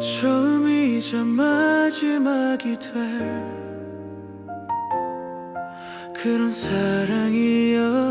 처음이자 마지막이 될 그런 사랑이었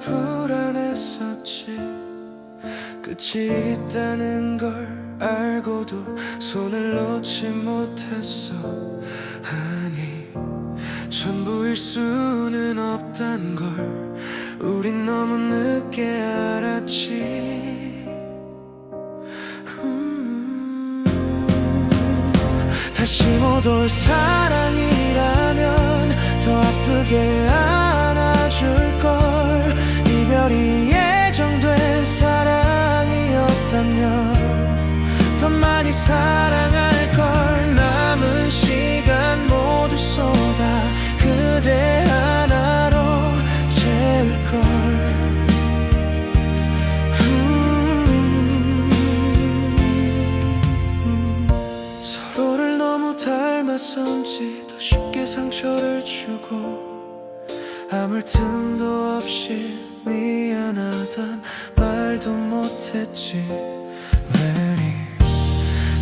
불안했었지. 끝이 있다는 걸 알고도 손을 놓지 못했어. 아니 전부일 수는 없단 걸 우린 너무 늦게 알았지. 음. 다시 못 올 사랑이라면 더 아프게 안아줄 걸 너무 닮았었지 더 쉽게 상처를 주고 아물 틈도 없이 미안하단 말도 못했지. 매니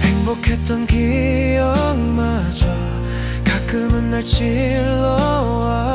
행복했던 기억마저 가끔은 날 찔러와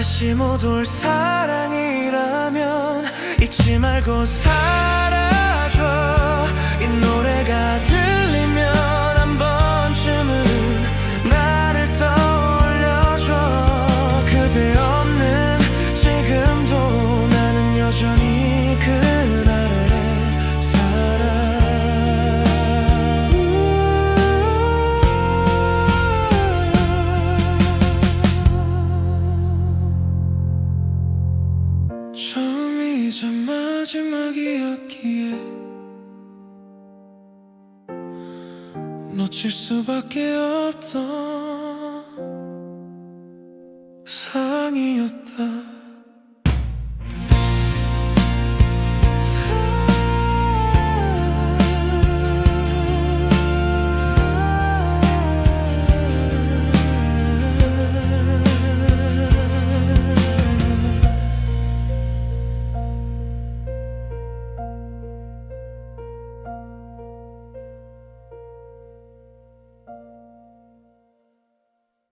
다시 못 올 사랑이라면 잊지 말고 살아 놓칠 수밖에 없던 상이었다